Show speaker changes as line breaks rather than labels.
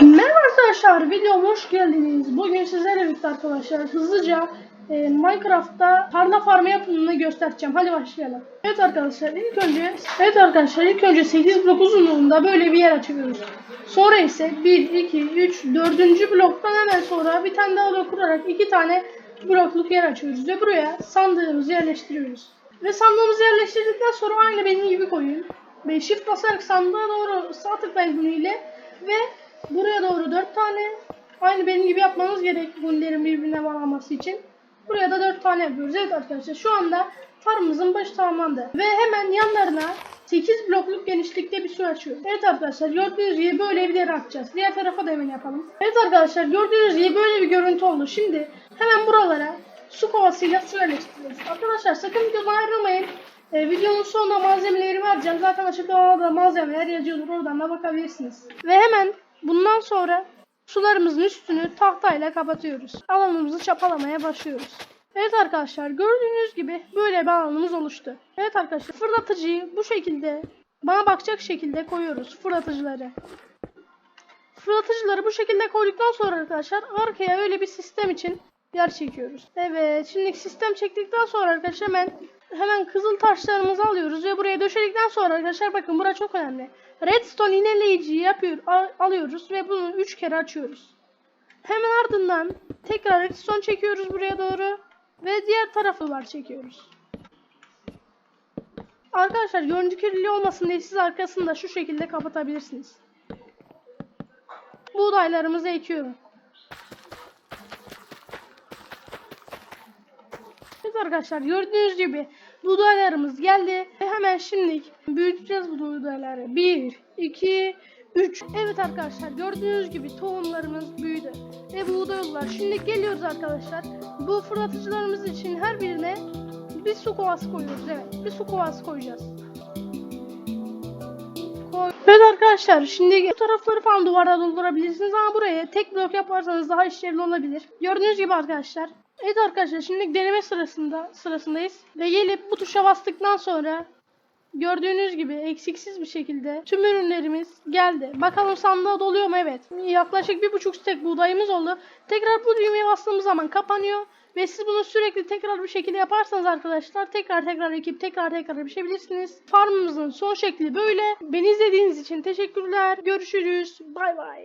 Merhaba arkadaşlar, videoma hoş geldiniz. Bugün sizlerle birlikte arkadaşlar hızlıca e, Minecraft'ta tarla farmı yapımını göstereceğim. Hadi başlayalım. Evet arkadaşlar ilk önce Evet arkadaşlar ilk önce 8 blok uzunluğunda böyle bir yer açıyoruz. Sonra ise 1, 2, 3, 4. bloktan hemen sonra bir tane daha blok kurarak iki tane blokluk yer açıyoruz ve buraya sandığımızı yerleştiriyoruz. Ve sandığımızı yerleştirdikten sonra aynı benim gibi koyun. Ve shift basarak sandığa doğru sağ tıklayın ile ve buraya doğru 4 tane aynı benim gibi yapmanız gerek bunların birbirine bağlanması için. Buraya da 4 tane yapıyoruz. Evet arkadaşlar şu anda farmımızın başı tamamlandı. Ve hemen yanlarına 8 blokluk genişlikte bir su açıyor. Evet arkadaşlar gördüğünüz gibi böyle bir yere atacağız. Diğer tarafa da hemen yapalım. Evet arkadaşlar gördüğünüz gibi böyle bir görüntü oldu. Şimdi hemen buralara su kovasıyla su yerleştiriyoruz. Arkadaşlar sakın videodan ayrılmayın. Ee, videonun sonunda malzemeleri vereceğim. Zaten açıklamada malzemeler yazıyordur. Oradan da bakabilirsiniz. Ve hemen bundan sonra sularımızın üstünü tahtayla kapatıyoruz. Alanımızı çapalamaya başlıyoruz. Evet arkadaşlar gördüğünüz gibi böyle bir alanımız oluştu. Evet arkadaşlar fırlatıcıyı bu şekilde bana bakacak şekilde koyuyoruz fırlatıcıları. Fırlatıcıları bu şekilde koyduktan sonra arkadaşlar arkaya öyle bir sistem için yer çekiyoruz. Evet şimdi sistem çektikten sonra arkadaşlar hemen hemen kızıl taşlarımızı alıyoruz ve buraya döşedikten sonra arkadaşlar bakın bura çok önemli. Redstone iğneleyiciyi yapıyor, al- alıyoruz ve bunu 3 kere açıyoruz. Hemen ardından tekrar redstone çekiyoruz buraya doğru ve diğer tarafı var çekiyoruz. Arkadaşlar görüntü kirliliği olmasın diye siz arkasını da şu şekilde kapatabilirsiniz. Buğdaylarımızı ekiyorum. Evet arkadaşlar gördüğünüz gibi buğdaylarımız geldi. Ve hemen şimdi büyüteceğiz bu buğdayları. 1, 2, 3. Evet arkadaşlar gördüğünüz gibi tohumlarımız büyüdü. Ve buğday oldular. Şimdi geliyoruz arkadaşlar. Bu fırlatıcılarımız için her birine bir su kovası koyuyoruz. Evet bir su kovası koyacağız. Arkadaşlar şimdi bu tarafları falan duvara doldurabilirsiniz ama buraya tek blok yaparsanız daha işlevli olabilir. Gördüğünüz gibi arkadaşlar. Evet arkadaşlar şimdi deneme sırasında sırasındayız ve gelip bu tuşa bastıktan sonra gördüğünüz gibi eksiksiz bir şekilde tüm ürünlerimiz geldi. Bakalım sandığa doluyor mu? Evet. Yaklaşık bir buçuk stek buğdayımız oldu. Tekrar bu düğmeye bastığımız zaman kapanıyor. Ve siz bunu sürekli tekrar bir şekilde yaparsanız arkadaşlar tekrar tekrar ekip tekrar tekrar pişebilirsiniz. Farmımızın son şekli böyle. Beni izlediğiniz için teşekkürler. Görüşürüz. Bay bay.